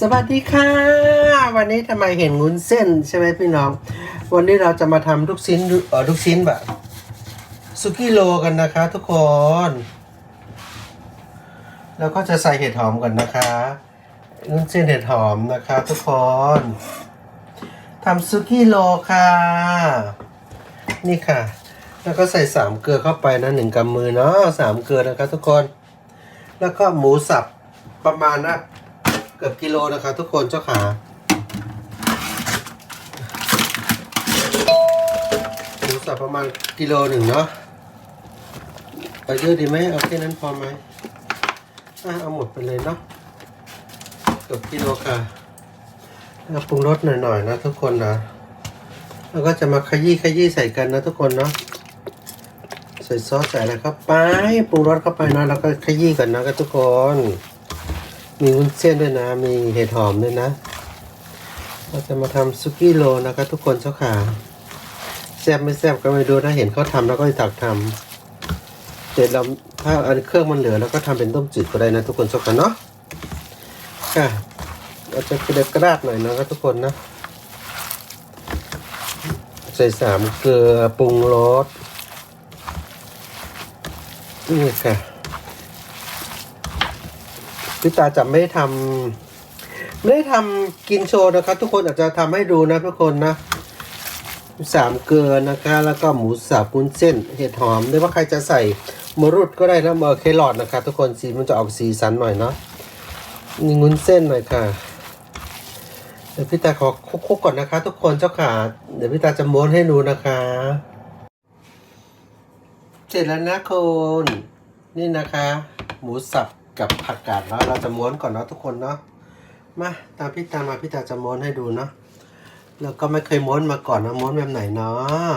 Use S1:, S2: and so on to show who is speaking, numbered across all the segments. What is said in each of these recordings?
S1: สวัสดีค่ะ วันนี้ทำไมเห็นงุ้นเส้นใช่ไหมพี่น้อง วันนี้เราจะมาทำลูกชิ้นเออลูกชิ้นแบบสุกี้โลกันนะคะ ทุกคน แล้วก็จะใส่เห็ดหอมก่อนนะคะงุ้นเส้นเห็ดหอมนะคะ ทุกคนทำสุกี้โลค่ะ นี่ค่ะ แล้วก็ใส่สามเกลือเข้าไปนะหนึ่งกำมือเนาะสามเกลือนะคะ ทุกคน แล้วก็หมูสับประมาณนะ เกือบกิโลนะคะทุกคนเจ้าขาหมูสับประมาณกิโลหนึ่งเนาะไปเยอะดีไหมเอาแค่นั้นพอไหมอะเอาหมดไปเลยเนาะเกือบกิโลค่ะแล้วปรุงรสหน่อยๆนะทุกคนนะแล้วก็จะมาขยี้ขยี้ใส่กันนะทุกคนเนาะใส่ซอสใส่อะไรเข้าไปปรุงรสเข้าไปนะแล้วก็ขยี้กันนะครับทุกคน มีวุ้นเส้นด้วยนะ มีเห็ดหอมด้วยนะ เราจะมาทำซุกี้โรลนะครับ ทุกคนเจ้าขาแซ่บไม่แซ่บก็ไม่รู้นะเห็นเขาทำแล้วก็ตักทำเสร็จเราถ้าอันเครื่องมันเหลือแล้วก็ทำเป็นต้มจืดก็ได้นะ ทุกคนเจ้าขาเนาะค่ะเราจะเกลือกระดาษหน่อยนะครับทุกคนนะ ใส่สามเกลือปรุงรสนี่ค่ะ พี่ตาจะไม่ได้ทำไม่ได้ทำกินโชว์นะครับ ทุกคนอาจจะทำให้ดูนะทุกคนนะสามเกลือนะคะ แล้วก็หมูสับวุ้นเส้น เห็ดหอมหรือว่าใครจะใส่มรุดก็ได้นะเมอร์เครอทนะคะทุกคนสีมันจะออกสีสันหน่อยเนาะนี่งุ้นเส้นหน่อยค่ะเดี๋ยวพี่ตาขอคุกๆก่อนนะคะ ทุกคนเจ้าขาเดี๋ยวพี่ตาจะม้วนให้ดูนะคะ เสร็จแล้วนะคุณนี่นะคะ หมูสับ กับผักกาดแล้วเราจะม้วนก่อนเนาะทุกคนเนาะมาตามพี่ตามาพี่ตาจะม้วนให้ดูเนาะแล้วก็ไม่เคยม้วนมาก่อนนะม้วนแบบไหนเนาะ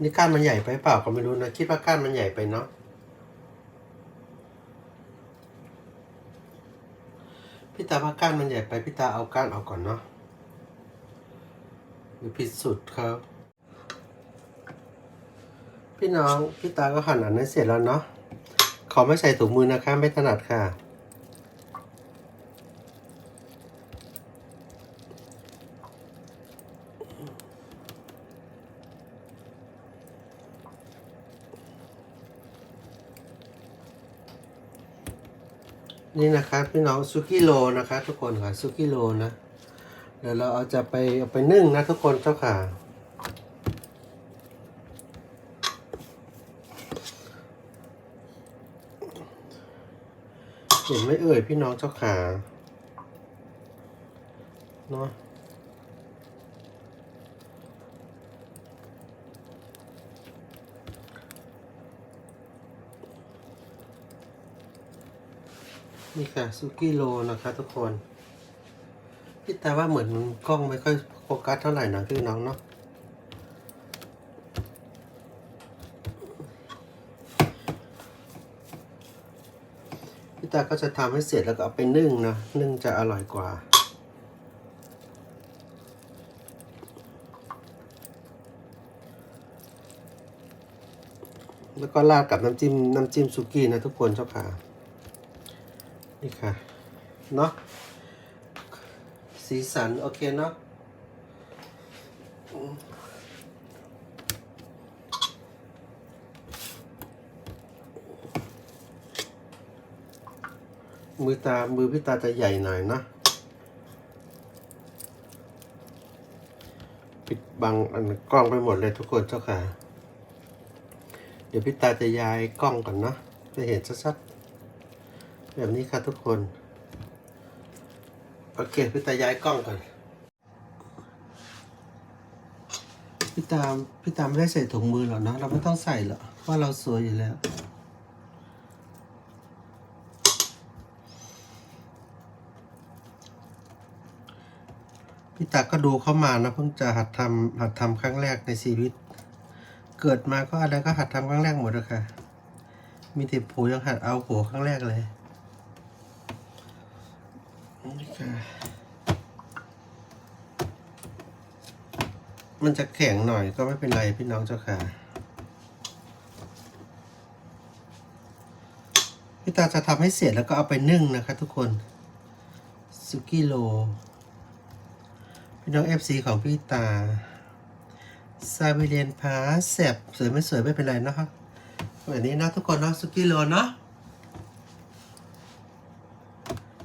S1: นี่ก้านมันใหญ่ไปเปล่าก็ไม่รู้นะคิดว่าก้านมันใหญ่ไปเนาะพี่ตาว่าก้านมันใหญ่ไปพี่ตาเอาก้านออกก่อนเนาะหรือผิดสุดครับ พี่น้องพี่ตาก็หั่นอันนั้เสร็จแล้วเนาะ อไม่ใส่ถุงมือนะคะ ไม่ถนัดค่ะ นี่นะคะพี่น้องซุกิโลนะคะ ทุกคนค่ะซุกิโลนะ เดี๋ยวเราเอาจะไปเอาไปนึ่งนะทุกคนเจ้าค่ะ เห็นไม่เอ่ยพี่น้องเจ้าขาเนาะนี่ค่ะซุกี้โรนะคะทุกคน พี่ตาว่าเหมือนกล้องไม่ค่อยโฟกัสเท่าไหร่นะพี่น้องเนาะาก็จะทำให้เสร็จแล้วก็เอาไปนึ่งนะ นึ่งจะอร่อยกว่า แล้วก็ราดกับน้ำจิ้มน้ำจิ้มซุกี้นะทุกคนเจ้าค่ะ นี่ค่ะ เนาะสีสัน โอเคเนาะ มือตา มือพี่ตาจะใหญ่หน่อยนะ ปิดบังอันกล้องไปหมดเลยทุกคนเจ้าค่ะ เดี๋ยวพี่ตาจะย้ายกล้องก่อนนะจะเห็นชัดๆแบบนี้ค่ะทุกคน โอเคพี่ตาย้ายกล้องก่อน พี่ตามพี่ตามไม่ได้ใส่ถุงมือหรอกนะเราไม่ต้องใส่หรอกเพราะเราสวยอยู่แล้ว พี่ตาก็ดูเข้ามานะเพิ่งจะหัดทำหัดทำครั้งแรกในชีวิต เกิดมาก็อะไรก็หัดทำครั้งแรกหมดเลยค่ะ มีแต่ผูยังหัดเอาหัวครั้งแรกเลยนี่ค่ะมันจะแข็งหน่อยก็ไม่เป็นไรพี่น้องเจ้าค่ะ พี่ตาจะทำให้เสร็จแล้วก็เอาไปนึ่งนะคะทุกคนสุกิโล พี่น้องเอฟซีของพี่ตาซาบิเลียนพาแสบสวยไม่สวยไม่เป็นไรเนาะแบบนี้นะทุกคนเนาะสุกิโลเนาะ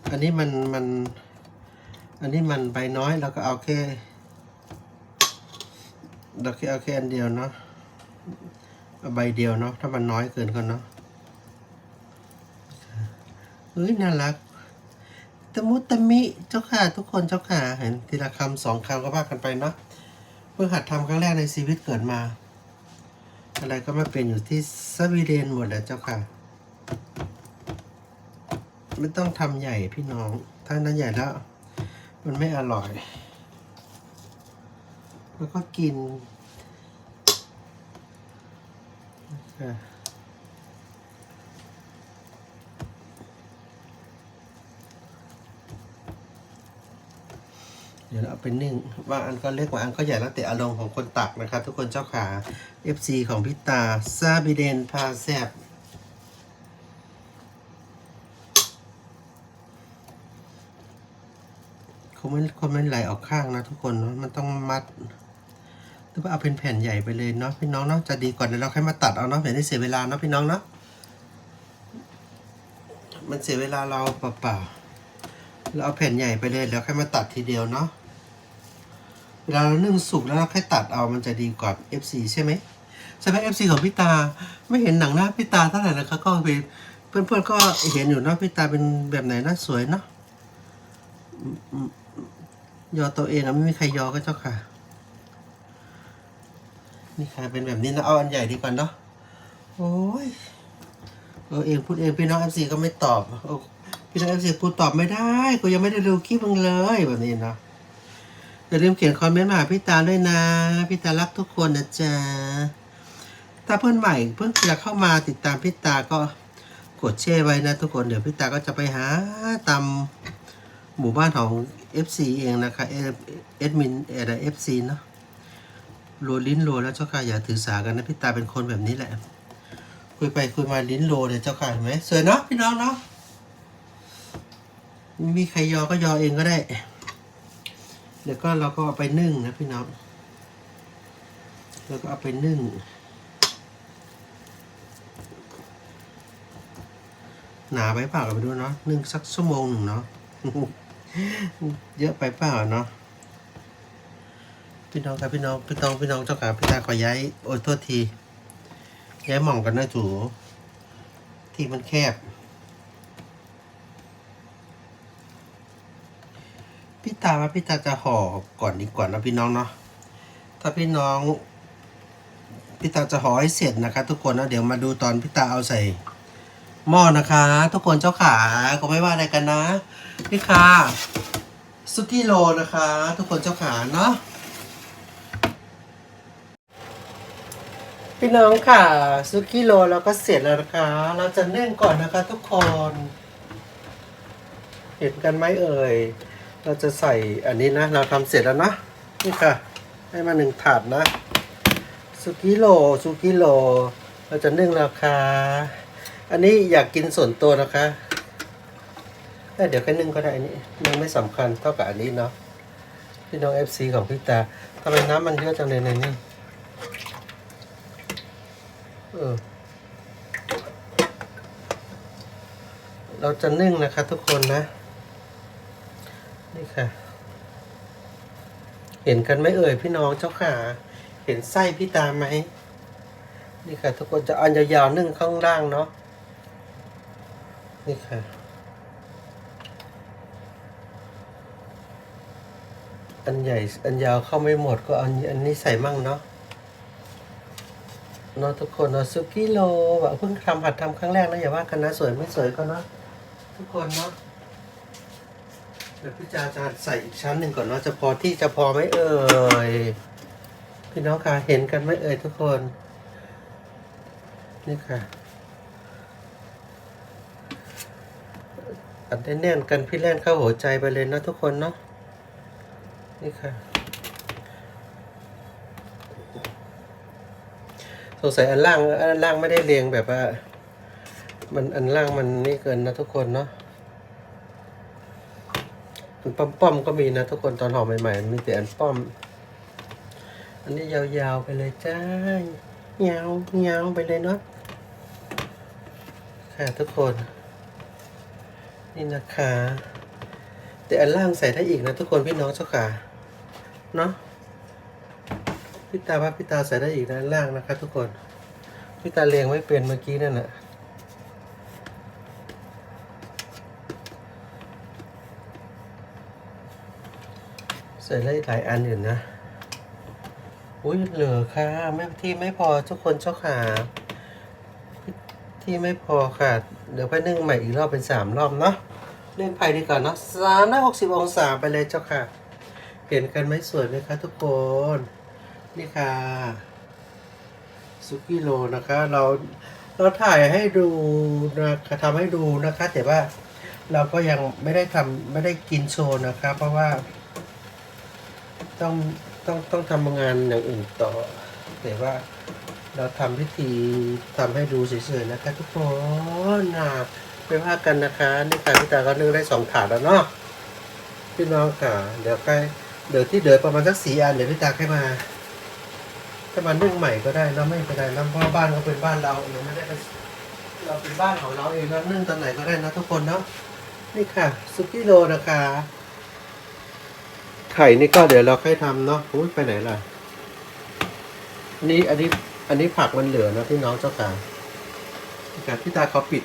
S1: อันนี้มันมันอันนี้มันใบน้อยเราก็เอาแค่เราแค่เอาแค่อันเดียวเนาะเอาใบเดียวเนาะถ้ามันน้อยเกินก็เนาะเฮ้ยน่ารัก ตะมุตะมิเจ้าค่ะทุกคนเจ้าค่ะเห็นทีละคำสองคำก็ว่ากันไปเนาะเพิ่งหัดทำครั้งแรกในชีวิตเกิดมา อะไรก็ไม่เป็นอยู่ที่สวีเดนหมดแหละเจ้าค่ะ ไม่ต้องทำใหญ่พี่น้อง ถ้านั้นใหญ่แล้ว มันไม่อร่อย แล้วก็กินอะ ดี๋ยวเราเอาไปนึ่งบางอันก็เล็กบางอันก็ใหญ่แล้วแต่อารมณ์ของคนตักนะครับ ทุกคนเจ้าขา FC ของพี่ตาซาบิเดนพาแซบคงไม่คงไม่ไหลออกข้างนะทุกคนเนอะมันต้องมัดหรือว่าเอาเป็นแผ่นใหญ่ไปเลยเนาะพี่น้องเนาะจะดีกว่าเดี๋ยวเราค่อยมาตัดเอาเนาะเดี๋ยวได้เสียเวลาเนาะพี่น้องเนาะมันเสียเวลาเราเปล่าๆเราเอาแผ่นใหญ่ไปเลยแล้วค่อยมาตัดทีเดียวเนาะ เวลาเรานึ่งสุกแล้วเราค่อยตัดเอามันจะดีกว่า FC ใช่ไหมใช่ไหม FC ของพี่ตาไม่เห็นหนังหน้าพี่ตาเท่าไหร่นะคะก็ไปเพื่อนๆก็เห็นอยู่เนาะพี่ตาเป็นแบบไหนนะสวยเนาะยอตัวเองอะไม่มีใครยอก็เจ้าค่ะ นี่ค่ะเป็นแบบนี้นะเอาอันใหญ่ดีกว่าเนาะโอ้ยเออเองพูดเองพี่น้องเอฟซีก็ไม่ตอบพี่น้องเอฟซีพูดตอบไม่ได้กูยังไม่ได้ดูคลิปมึงเลยแบบนี้เนาะ อย่าลืมเขียนคอมเมนต์มาหาพี่ตาด้วยนะ พี่ตารักทุกคนนะจ๊ะ ถ้าเพื่อนใหม่เพิ่งจะเข้ามาติดตามพี่ตาก็กดแชร์ไว้นะทุกคน เดี๋ยวพี่ตาก็จะไปหาตามหมู่บ้านของ FC เองนะคะเอดมินเอเอฟซีเนาะโลลิ้นโลแล้วเจ้าค่ะอย่าถือสากันนะพี่ตาเป็นคนแบบนี้แหละ คุยไปคุยมาลิ้นโลเลยเจ้าค่ะเห็นไหมสวยเนาะพี่น้องเนาะม่มีใครยอก็ยอเองก็ได้ เดี๋ยวก็เราก็เอาไปนึ่งนะพี่น้องแล้วก็เอาไปนึ่ง หนาไปเปล่าก็ไปดูเนาะนึ่งสักชั่วโมงหนึ่งเนาะเยอะไปเปล่าเนาะพี่น้องครับพี่น้องพี่น้องพี่น้องเจ้าขาพี่ตาขอย้ายโอ้ยโทษทีย้ายหม่องกันนะจูที่มันแคบ ตาว่าพี่ตาจะห่อก่อนดีกว่านะพี่น้องเนาะถ้าพี่น้องพี่ตาจะห่อให้เสร็จนะคะ ทุกคนนะเดี๋ยวมาดูตอนพี่ตาเอาใส่หม้อนะคะ ทุกคนเจ้าขาก็ไม่ว่าอะไรกันนะนี่ค่ะซุกี้โรนะคะ ทุกคนเจ้าขาเนาะพี่น้องค่ะซุกี้โรเราก็เสร็จแล้วนะคะ เราจะเนึ่งก่อนนะคะทุกคน เห็นกันไหมเอ่ย เราจะใส่อันนี้นะ เราทำเสร็จแล้วนะนี่ค่ะ ให้มาหนึ่งถาดนะซุกี้โรซุกี้โรเราจะนึ่งแล้วค่ะอันนี้อยากกินส่วนตัวนะคะเเดี๋ยวแค่นึ่งก็ได้อันนี้มันไม่สำคัญเท่ากับอันนี้เนาะพี่น้องเอฟซีของพี่ตาทำไมน้ำมันเยอะจังเลยในนี้เออเราจะนึ่งนะคะทุกคนนะ นี่ค่ะ เห็นกันไหมเอ่ยพี่น้องเจ้าขาเห็นไส้พี่ตาไหม นี่ค่ะ ทุกคนจะอันยาวๆนึ่งข้างล่างเนาะ นี่ค่ะอันใหญ่อันยาวเข้าไม่หมดก็เอาอันนี้ใส่มั่งเนาะเนาะทุกคนเนาะซุกี้โลแบบเพิ่งทำหัดทำครั้งแรกนะอย่าว่ากันนะสวยไม่สวยก็เนาะทุกคนเนาะ ดี๋ยวพี่จาจะใส่อีกชั้นหนึ่งก่อนเนาะจะพอที่จะพอไหมเอ่ยพี่น้องค่ะเห็นกันไหมเอ่ยทุกคน นี่ค่ะอัดแน่นกันพี่แล่นเข้าหัวใจไปเลยนะทุกคนเนาะนี่ค่ะสงสัยอันล่างอันล่างไม่ได้เรียงแบบว่ามันอันล่างมันนี่เกินนะทุกคนเนาะ เป็นป้อมๆก็มีนะทุกคนตอนห่อใหม่ๆมันมีแต่อันป้อม อันนี้ยาวๆไปเลยจ้ายาวยาวไปเลยเนาะค่ะทุกคน นี่นะคะ แต่อันล่างใส่ได้อีกนะทุกคนพี่น้องเจ้าค่ะเนาะพี่ตาว่าพี่ตาใส่ได้อีกนะล่างนะคะ ทุกคนพี่ตาเรียงไม่เป็นเมื่อกี้นั่นแหละ ส่ได้หลายอันอยู่นะ อุ้ยเหลือค่ะไม่ที่ไม่พอทุกคนเจ้าขาที่ไม่พอค่ะ เดี๋ยวไปนึ่งใหม่อีกรอบเป็นสามรอบเนาะเล่นไพ่ดีก่อนเนาะสามร้อยหกสิบองศาไปเลยเจ้าค่ะ เห็นกันไหมสวยไหมคะทุกคน นี่ค่ะซุกี้โรนะคะ เราเราถ่ายให้ดูนะคะทำให้ดูนะคะ แต่ว่าเราก็ยังไม่ได้ทำไม่ได้กินโชว์นะคะ เพราะว่า ต้องต้องต้องทำงานอย่างอื่นต่อ แต่ว่าเราทำพิธีทำให้ดูเฉยๆนะคะทุกคนนะไปว่ากันนะคะนี่ค่ะพี่ตาก็นึ่งได้สองถาดแล้วเนาะพี่น้องค่ะ เดี๋ยวใกล้เดี๋ยวที่เดือประมาณสักสี่อันเดี๋ยวพี่ตาให้มาถ้ามานึ่งใหม่ก็ได้นะไม่เป็นไรนะเพราะว่าบ้านก็เป็นบ้านเราเองไม่ได้เป็นเราเป็นบ้านของเราเองนะนึ่งตอนไหนก็ได้นะทุกคนเนาะนี่ค่ะซุกี้โรนะคะ ไข่นี่ก็เดี๋ยวเราค่อยทำเนาะอุ้ยไปไหนล่ะอันนี้อันนี้อันนี้ผักมันเหลือนะพี่น้องเจ้าค่ะนี่ค่ะพี่ตาเขาปิด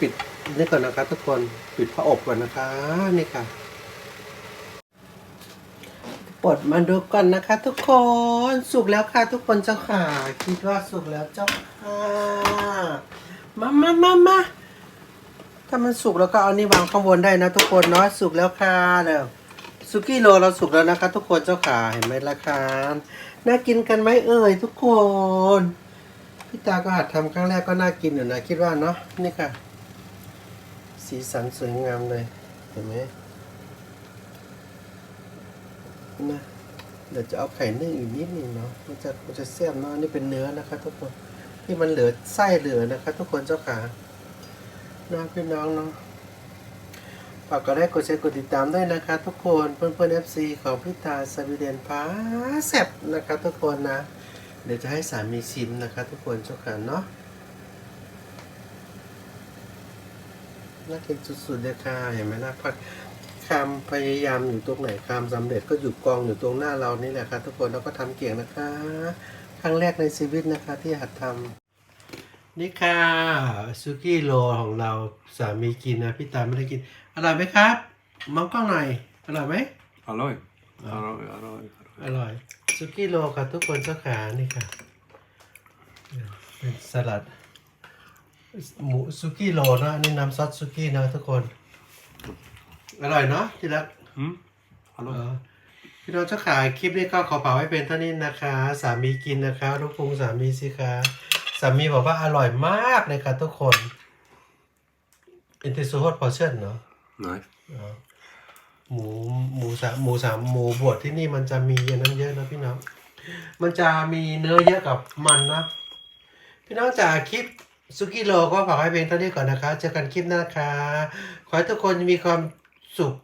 S1: ปิดนี่ก่อนนะคะทุกคนปิดผ้าอบก่อนนะคะนี่ค่ะปลดมาดูก่อนนะคะ ทุกคนสุกแล้วค่ะ ทุกคนเจ้าค่ะ คิดว่าสุกแล้วเจ้าค่ะมามามามาถ้ามันสุกแล้วก็เอานี่วางข้างบนได้นะทุกคนเนาะสุกแล้วค่ะเดี๋ยว สุกี้โรเราสุกแล้วนะคะทุกคนเจ้าขาเห็นไหมล่ะคะน่ากินกันไหมเอ่ยทุกคนพี่ตาก็หัดทำครั้งแรกก็น่ากินอยู่นะคิดว่าเนาะนี่ค่ะ สีสันสวยงามเลย เห็นไหมนะเดี๋ยวจะเอาไข่นึ่งอีกนิดนึงเนาะมันจะมันจะแซ่บเนาะนี่เป็นเนื้อนะคะ ทุกคนที่มันเหลือไส้เหลือนะคะ ทุกคนเจ้าขาน้องพี่น้องเนาะ ฝากกดไลค์กดแชร์กดติดตามด้วยนะคะ ทุกคนเพื่อนเพื่อนเอฟซีของพี่ตาสวีเดนพาแซบนะคะทุกคนนะ เดี๋ยวจะให้สามีชิมนะคะ ทุกคนเจ้าค่ะเนาะน่ากินสุดๆเลยค่ะเห็นไหมนะพักความพยายามอยู่ตรงไหนความสำเร็จก็อยู่กองอยู่ตรงหน้าเรานี่แหละค่ะทุกคนแล้วก็ทำเก่งนะคะ ครั้งแรกในชีวิตนะคะที่หัดทำนี่ค่ะซุกี้โรของเราสามีกินนะพี่ตาไม่ได้กิน อร่อยไหมครับ มองกล้องหน่อย อร่อยไหม
S2: Halloj. Halloj, halloj.
S1: อร่อยซุกี้โรค่ะทุกคนเจ้าขานี่ค่ะ เป็นสลัด หมูซุกี้โรนะอันนี่น้ำซอสซุกี้นะทุกคน อร่อยเนาะที่รัก
S2: Mm.
S1: เอ
S2: Halloj.
S1: อพี่น้องเจ้าขาคลิปนี้ก็ขอเป่าไว้เป็นเท่านี้นะคะ สามีกินนะคะลูกพุงสามีสิคะสามีบอกว่าอร่อยมากเลยค่ะทุกคนอินทิสูฮอตพอเช่นเนาะ
S2: Nej.
S1: อ๋อหมูหมูสามหมูสามหมูบวชที่นี่มันจะมีอันนั้นเยอะนะพี่น้องมันจะมีเนื้อเยอะกับมันนะ พี่น้องจากคลิปซุกี้โลก็ฝากไว้เพียงเท่านี้ก่อนนะคะ เจอกันคลิปหน้าค่ะ ขอให้ทุกคนมีความสุข